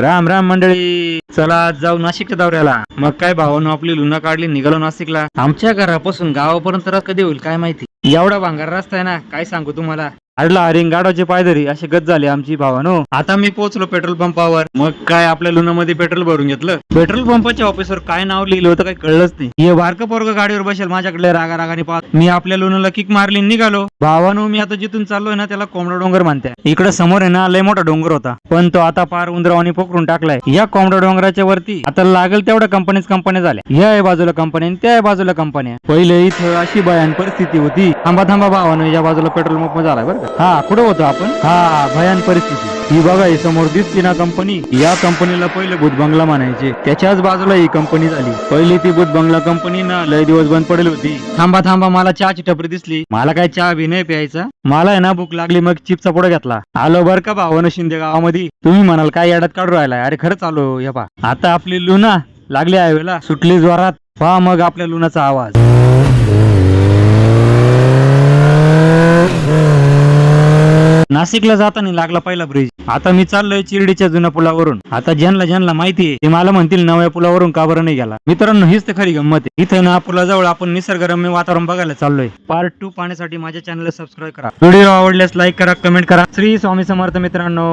राम राम मंडळी. चला आज जाऊ नाशिकच्या दौऱ्याला. मग काय भावानं आपली लुना काढली निघालो नाशिकला. आमच्या घरापासून गावापर्यंत कधी होईल काय माहिती? एवढा भांगार रस्ता आहे ना काय सांगू तुम्हाला? अडला हरिंग गाडाचे पायदरी असे गत झाले आमची भावानो आता मी पोहोचलो पेट्रोल पंपावर. मग काय आपल्या लुनामध्ये पेट्रोल भरून घेतलं? पेट्रोल पंपाच्या ऑफिसवर काय नाव लिहिलं होतं काही कळलंच नाही. हे बारकं पोरग गाडीवर बसेल माझ्याकडे रागा रागाने पाहत. मी आपल्या लुनाला किक मारली आणि निघालो. भावानो मी आता जिथून चाललोय ना त्याला कोंबडा डोंगर मानते इकडे समोर आहे ना लय मोठा डोंगर होता. पण तो आता पार उंदरावानी पोखरून टाकलाय. या कोंबडा डोंगराच्या वरती आता लागेल तेवढ्या कंपनीज कंपन्या झाल्या. या बाजूला कंपन्या त्या बाजूला कंपन्या. पहिले इथं अशी भयान परिस्थिती होती. थांबा थांबा भावानं या बाजूला पेट्रोल पंप झाला बरं हा कुठं होतो आपण? हा भयान परिस्थिती. ही बघा ही समोर दिसती ना कंपनी. या कंपनीला पहिले भूत बंगला म्हणायचे. त्याच्याच बाजूला ही कंपनी झाली. पहिली ती भूत बंगला कंपनी ना लय दिवस बंद पडेल होती. थांबा थांबा मला चहाची टपरी दिसली. मला काय चहा बी नाही प्यायचा? मला आहे ना भूक लागली मग चिपचा पुढे घेतला. आलो बर का भावानं शिंदे गावामध्ये? तुम्ही म्हणाल काय याडात काढून राहिलाय अरे खरंच आलो या पा. आता आपली लुना लागली हायवेला सुटली जोरात. पहा मग आपल्या लुनाचा आवाज. नाशिकला जाताना लागला पहिला ब्रिज आता मी चाललोय चिरडीच्या जुन्या पुलावरून. आता ज्यांना ज्यांना माहिती आहे ते मला म्हणतील नव्या पुलावरून का बरं नाही गेला? मित्रांनो हीच तर खरी गंमत आहे. इथे ना पुलाजवळ आपण निसर्गरम्य वातावरण बघायला चाललोय. पार्ट टू पाहण्यासाठी माझ्या चॅनलला सबस्क्राईब करा. व्हिडिओ आवडल्यास लाईक करा कमेंट करा. श्री स्वामी समर्थ मित्रांनो.